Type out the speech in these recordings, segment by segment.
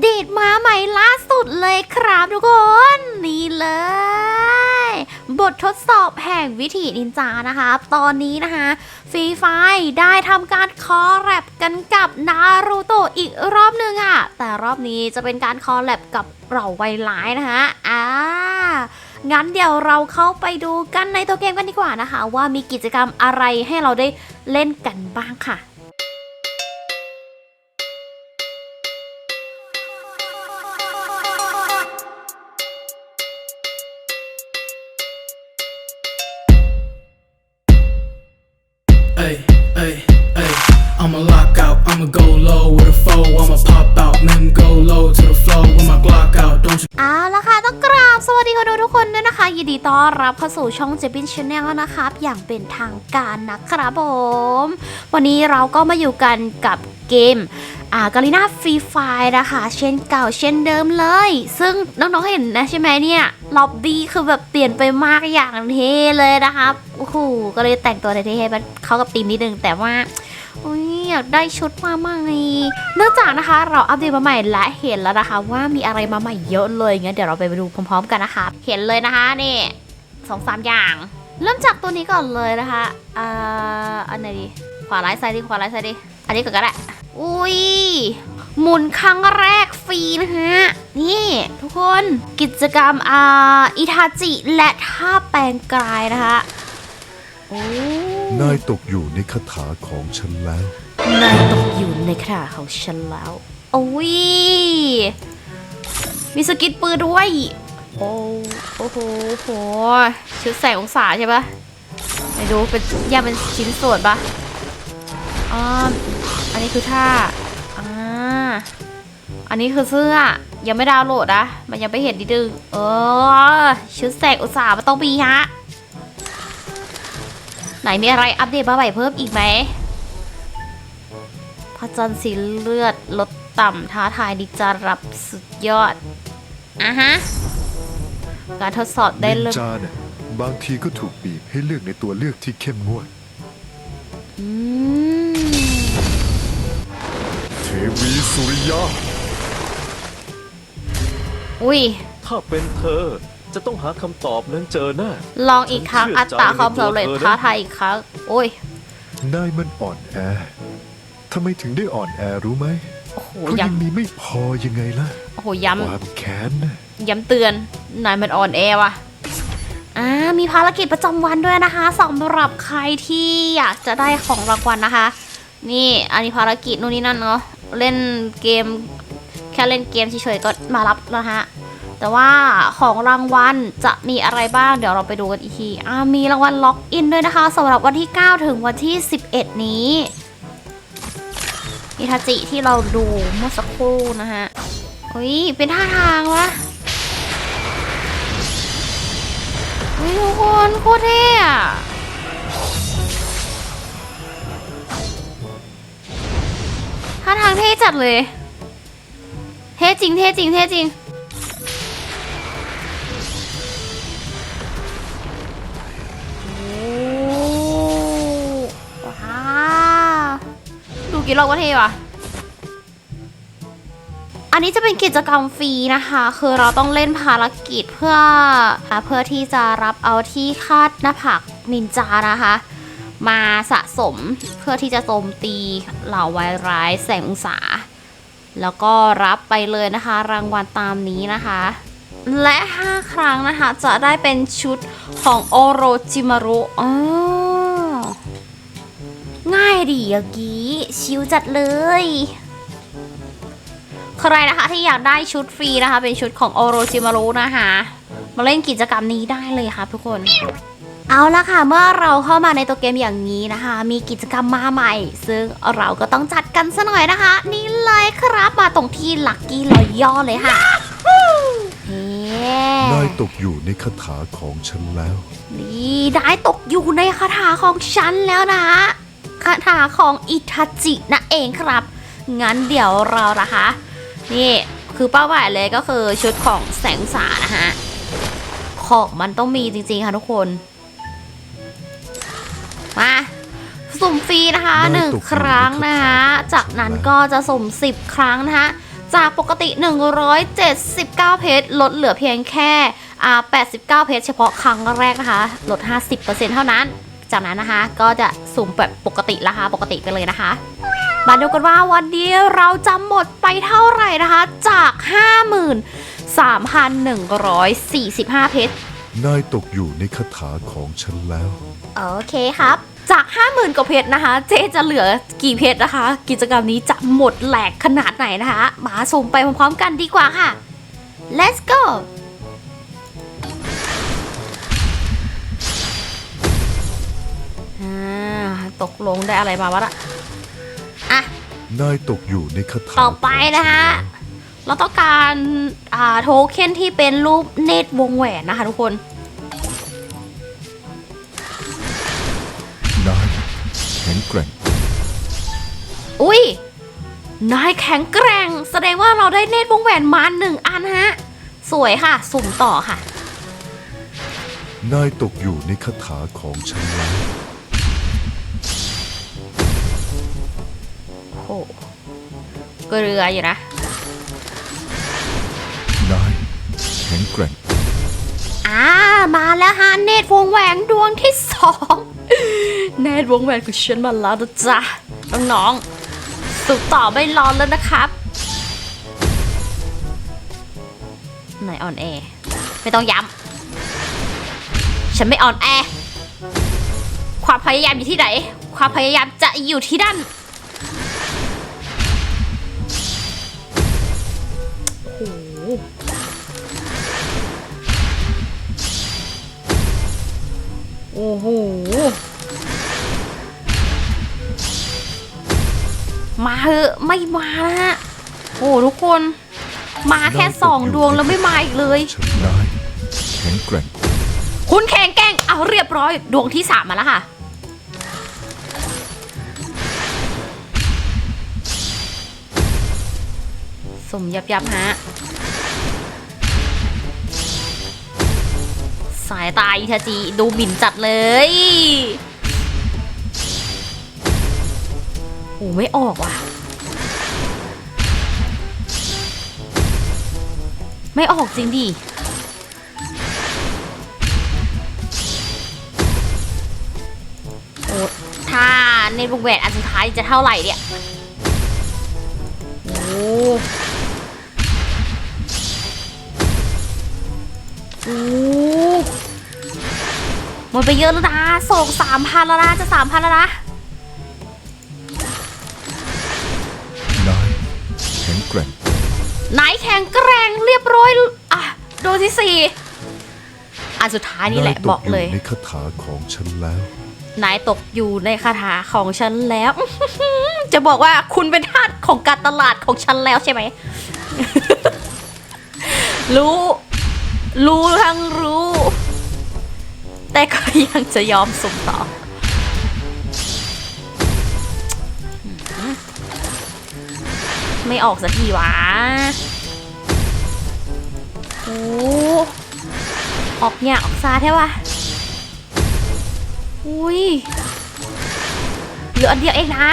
เดตมาใหม่ล่าสุดเลยครับทุกคน นี่เลย บททดสอบแห่งวิถีนินจานะคะตอนนี้นะคะฟรีไฟได้ทำการคอแลบกันกับนารูโตะอีกรอบนึงอะแต่รอบนี้จะเป็นการคอแลบกับเราไวร้ายนะคะอ่างั้นเดี๋ยวเราเข้าไปดูกันในตัวเกมกันดีกว่านะคะ ว่ามีกิจกรรมอะไรให้เราได้เล่นกันบ้างค่ะ เอาละค่ะต้องกราบสวัสดีคนดูทุกคนด้วยนะคะ ยินดีต้อนรับเข้าสู่ช่องเจบินชาแนลนะครับ อย่างเป็นทางการนะครับผม วันนี้เราก็มาอยู่กันกับเกมอ่ากาลิน่าฟรีไฟนะคะ เช่นเก่าเช่นเดิมเลย ซึ่งน้องๆเห็นนะใช่ไหมเนี่ยล็อบบี้คือแบบเปลี่ยนไปมากอย่างเท่เลยนะครับโอ้โหก็เลยแต่งตัวเท่ๆให้เข้ากับธีมนิดนึงแต่ว่า อุ้ยอยากได้ชุดมาใหม่เนื่องจากนะคะ เราอัปเดตมาใหม่และเห็นแล้วนะคะ ว่ามีอะไรมาใหม่เยอะเลยงั้นเดี๋ยวเราไปดูพร้อมๆกันนะคะ เห็นเลยนะคะนี่สองสามอย่าง เริ่มจากตัวนี้ก่อนเลยนะคะอ่าอันไหนดีขวาร้ายซ้ายดีขวาร้ายซ้ายดีอันนี้ก่อนก็ได้อุ้ยหมุนครั้งแรกฟรีนะฮะ นี่ทุกคนกิจกรรมอ่าอิทาจิ และท่าแปลงกายนะคะโอ้ นายตกอยู่ในคาถาของฉันแล้ว นายตกอยู่ในขณะของฉันแล้ว โอ้ย มีสกิดปืนด้วย โอ้โอ้โหโหชุดแสงองศาใช่ปะไหนดูเป็นยกเป็นชิ้นส่วนปะอ่าอันนี้คือท่าอ่าอันนี้คือเสื้อ ยังไม่ดาวน์โหลดนะ มันยังไม่เห็นดิดึง เออ ชุดแสงอุตสาห์มันต้องมีฮะ ไหนมีอะไรอัปเดตมาใหม่เพิ่มอีกไหมพระจันทร์สีเลือดลดต่ำท้าทายดิจารับสุดยอดอะฮะ การทดสอบได้นินเริ่มจาเนี่ยบางทีก็ถูกบีบให้เลือกในตัวเลือกที่เข้มงวดอืมเทวีสุริยะอุ้ย ถ้าเป็นเธอ จะต้องหาคำตอบนั้นเจอแน่ลองอีกครั้งฉันอัเชื่ตอราความสำเร็จใจในตัวเธอนะท้าทายอีกครั้ง โอ้ยนายมันอ่อนแอทำไมถึงได้อ่อนแอรู้ไหมโอ้โหเพราะย้ยังมีไม่พอยังไงล่ะำโอ้โหคย้วามแค้นน่ะำย้ำเตือนนายมันอ่อนแอว่ะอ่ามีภารกิจประจำวันด้วยนะคะสำหรับใครที่อยากจะได้ของรางวัลนะคะ นี่อันนี้ภารกิจนู่นนี่นั่นเนาะเล่นเกม แค่เล่นเกมเฉยๆก็มารับแล้วฮะ แต่ว่าของรางวัลจะมีอะไรบ้างเดี๋ยวเราไปดูกันอีกทีมีรางวัลล็อกอินด้วยนะคะสำหรับวันที่ 9 ถึงวันที่ 11 นี้อิทาจิที่เราดูเมื่อสักครู่นะฮะอุ้ยเป็นท่าทางวะอุ้ยทุกคนโคตรเท่อะท่าทางเท่จัดเลย เท่จริง เท่จริง เท่จริง ดูกี่รอบก็เท่ว่ะอันนี้จะเป็นกิจกรรมฟรีนะคะ คือเราต้องเล่นภารกิจเพื่อเพื่อที่จะรับเอาที่คาดหน้าผากนินจานะคะ มาสะสมเพื่อที่จะโจมตีเหล่าไวายร้ายแสงองศา แล้วก็รับไปเลยนะคะ รางวัลตามนี้นะคะ และ 5 ครั้งนะคะ จะได้เป็นชุดของโอโรจิมารุอ๋อ ง่ายดีเมื่อกี้ชิวจัดเลย ใครนะคะที่อยากได้ชุดฟรีนะคะ เป็นชุดของโอโรจิมารุนะคะ มาเล่นกิจกรรมนี้ได้เลยค่ะทุกคน เอาละค่ะ เมื่อเราเข้ามาในตัวเกมอย่างนี้นะคะ มีกิจกรรมมาใหม่ ซึ่งเราก็ต้องจัดกันซะหน่อยนะคะ นี่เลยครับมาตรงที่ลักกี้รอยย่อเลยค่ะเฮ้นายตกอยู่ในคาถาของฉันแล้ว นี่ได้ตกอยู่ในคาถาของฉันแล้วนะ คาถาของอิทาจินะเองครับ งั้นเดี๋ยวเรานะคะ นี่คือเป้าหมายเลยก็คือชุดของแสงสานะฮะ ของมันต้องมีจริงๆ ค่ะทุกคน มาสุ่มฟรีนะคะได้หนึ่งตกลงครั้งนะคะ จากนั้นก็จะสุ่ม10ครั้งนะคะจากปกติ 179 เพชรลดเหลือเพียงแค่อ่า89 เพชรเฉพาะครั้งแรกนะคะ ลด 50%เท่านั้น จากนั้นนะคะก็จะสุ่มแบบปกติราคาปกติไปเลยนะคะ มาดูกันว่าวันนี้เราจะหมดไปเท่าไหร่นะคะ จาก 53,145 เพชรนายตกอยู่ในคาถาของฉันแล้ว โอเคครับจาก 50,000กว่าเพชรนะคะ เจ๊จะเหลือกี่เพชรนะคะ กิจกรรมนี้จะหมดแหลกขนาดไหนนะคะ มาชมไปพร้อมๆกันดีกว่าค่ะ let's go ตกลงได้อะไรมาวะล่ะอะ นายตกอยู่ในคาถาต่อไปนะคะเราต้องการอ่าโทเค็นที่เป็นรูปเนตรวงแหวนนะคะทุกคน นายแข็งแกร่งอุ้ย นายแข็งแกร่ง แสดงว่าเราได้เนตรวงแหวนมาหนึ่งอันฮะ สวยค่ะ สุ่มต่อค่ะ นายตกอยู่ในคาถาของฉันแล้ว อ้โหเกลืออยู่นะ นายแข็งแกร่งอ่า มาแล้วฮะเนตรวงแหวนดวงที่สอง เนตรวงแหวนของฉันมาแล้วนะจ๊ะน้องๆสุ่มต่อไม่รอแล้วนะครับไหนออนแอร์ไม่ต้องย้ำฉันไม่อ่อนแอความพยายามอยู่ที่ไหน ความพยายามจะอยู่ที่นั่น โอ้โห มาเหอะไม่มานะฮะ โอ้ทุกคน มาแค่สองดวงแล้วไม่มาอีกเลย ฉันนายแข็งแกร่งคุณแข่งแกล้งเอาเรียบร้อย ดวงที่สามมาแล้วค่ะ สมยับยับฮะ สายตาอิทาจิดูหมิ่นจัดเลยโอ้ไม่ออกว่ะ ไม่ออกจริงดิโอ้ถ้าในวงแหวนอันสุดท้ายจะเท่าไหร่เนี่ยโอ้โอ้ หมดไปเยอะแล้วนะส่งสามพันแล้วนะจะสามพันแล้วนะนายแข็งแกร่งไหนแข็งแกร่งเรียบร้อยอะโดนที่สี่อันสุดท้ายนี่แหละายตบอกเลยในคาถาของฉันแล้ว นายตกอยู่ในคาถาของฉันแล้ว จะบอกว่าคุณเป็นทาสของการตลาดของฉันแล้วใช่ไหม รู้ รู้ทั้งรู้ แต่ก็ยังจะยอมส่งต่อไม่ออกสักทีวะโอ้ออกเนี่ยออกซาแท้วะอุ้ยเหลืออันเดียวเองนะ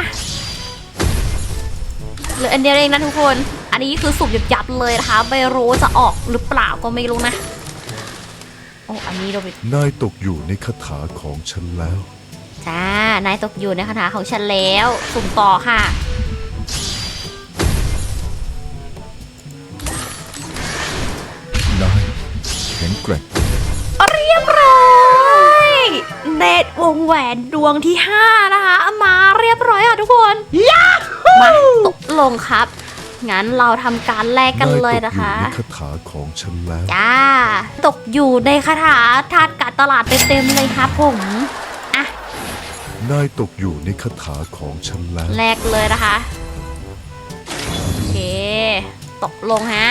เหลืออันเดียวเองนะทุกคน อันนี้คือสุ่มยับๆเลยนะคะ ไม่รู้จะออกหรือเปล่าก็ไม่รู้นะ อ้อันนี้เราไปนายตกอยู่ในคาถาของฉันแล้ว จ้านายตกอยู่ในคาถาของฉันแล้ว สุ่มต่อค่ะ นายแข็งแกร่งเรียบร้อยเนตรวงแหวนดวงที่ 5 นะคะ มาเรียบร้อยอะทุกคนยามาตกลงครับ งั้นเราทำการแลกกันเลยนะคะนายตกอยู่ในคาถาของฉันแล้ว จ้า ตกอยู่ในคาถาทาสการตลาดเต็มๆเลยครับผม อะ นายตกอยู่ในคาถาของฉันแล้ว แลกเลยนะคะ โอเค ตกลงฮะ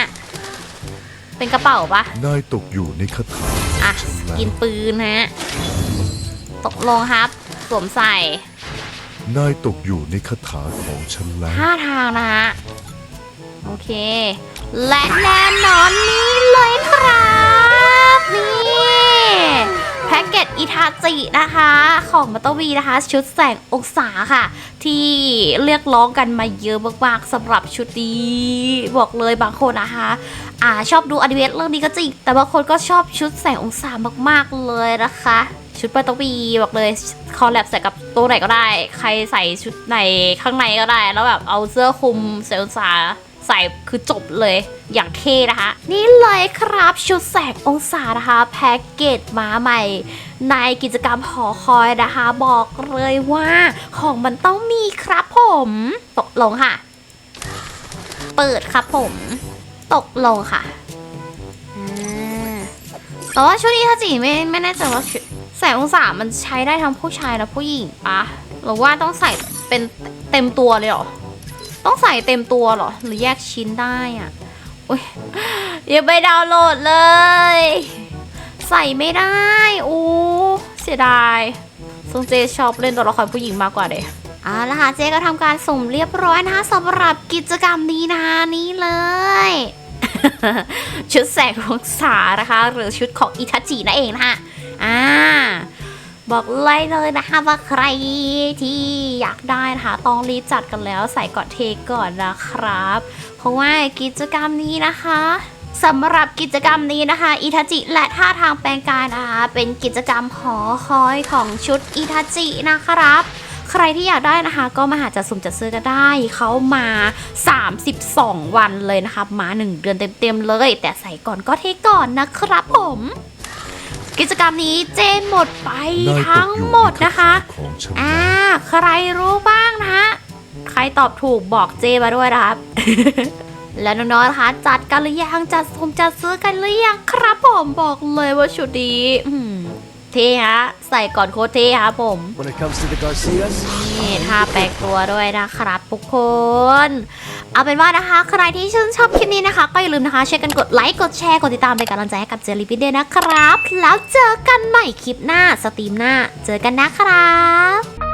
เป็นกระเป๋าปะนายตกอยู่ในคาถาของอะฉันสแล้วกินปืนฮะ ตกลงครับ สวมใส่นายตกอยู่ในคาถาของฉันแล้ว ท่าทางนะฮะ โอเค และแน่นอนนี่เลยครับนี่แพ็กเกตอิทาจินะคะ ของมัตโตวีนะคะ ชุดแสงองศาค่ะ ที่เรียกร้องกันมาเยอะมากๆสำหรับชุดนี้บอกเลยบางคนนะคะอ่าชอบดูอนิเมะเรื่องนี้ก็จริง แต่บางคนก็ชอบชุดแสงองศามากๆเลยนะคะ ชุดมัตโตวีบอกเลยคอลแลบใส่กับตัวไหนก็ได้ ใครใส่ชุดไหนข้างในก็ได้ แล้วแบบเอาเสื้อคลุมแสงองศา ใส่คือจบเลยอย่างเท่นะคะ นี่เลยครับชุดแสงองศานะคะ แพ็กเกจมาใหม่ ในกิจกรรมหอคอยนะคะ บอกเลยว่าของมันต้องมีครับผมตกลงค่ะ เปิดครับผม ตกลงค่ะแต่ว่าชุดนี้ถ้าจีไม่ไม่แน่ใจว่าชุดแสงองศามันใช้ได้ทั้งผู้ชายและผู้หญิงปะหรือว่าต้องใส่เป็นเต็มตัวเลยเหรอ ต้องใส่เต็มตัวหรอ หรือแยกชิ้นได้อะอุ้ยยังไม่ดาวน์โหลดเลย ใส่ไม่ได้อู้เสียดายซงเจชอบเล่นตัวละครผู้หญิงมากกว่าเด้เอาละค่ะเจก็ทำการสุ่มเรียบร้อยนะคะสำหรับกิจกรรมนี้นะคะนี้เลย ชุดแสงองศานะคะ หรือชุดของอิทาจินั่นเองนะคะอ่า บอกเลยเลยนะคะว่าใครที่อยากได้นะคะต้องรีบจัดกันแล้วใส่ก่อนเทก่อนนะครับ เพราะว่ากิจกรรมนี้นะคะสำหรับกิจกรรมนี้นะคะอิทาจิและท่าทางแปลงกายนะคะเป็นกิจกรรมหอคอยของชุดอิทาจินะครับ ใครที่อยากได้นะคะก็มาหาจัดสุ่มจัดซื้อกันได้เขามา 32 วันเลยนะคะมา 1 เดือนเต็มๆเลย แต่ใส่ก่อนก็เทก่อนนะครับผม กิจกรรมนี้เจนหมดไปนายตทั้กงอยู่หมดนะคะของฉันอ่าใครรู้บ้างนะฮะใครตอบถูกบอกเจมาด้วยนะครับ แล้วน้องๆนะคะจัดกันหรือยังจัดสมจัดซื้อกันหรือยังครับผมบอกเลยว่าชุดนี้อืม เท่ฮะ ใส่ก่อนโคตรเท่ครับผม When it comes to the Garcias, นี่ท่าแปลงตัวด้วยนะครับทุกคน เอาเป็นว่านะคะ ใครที่ชื่นชอบคลิปนี้นะคะ ก็อย่าลืมนะคะช่วยกันกดไลค์ กดแชร์ กดติดตามเป็นกำลังใจให้กับเจลลี่พิเดนะครับ แล้วเจอกันใหม่คลิปหน้าสตรีมหน้า เจอกันนะครับ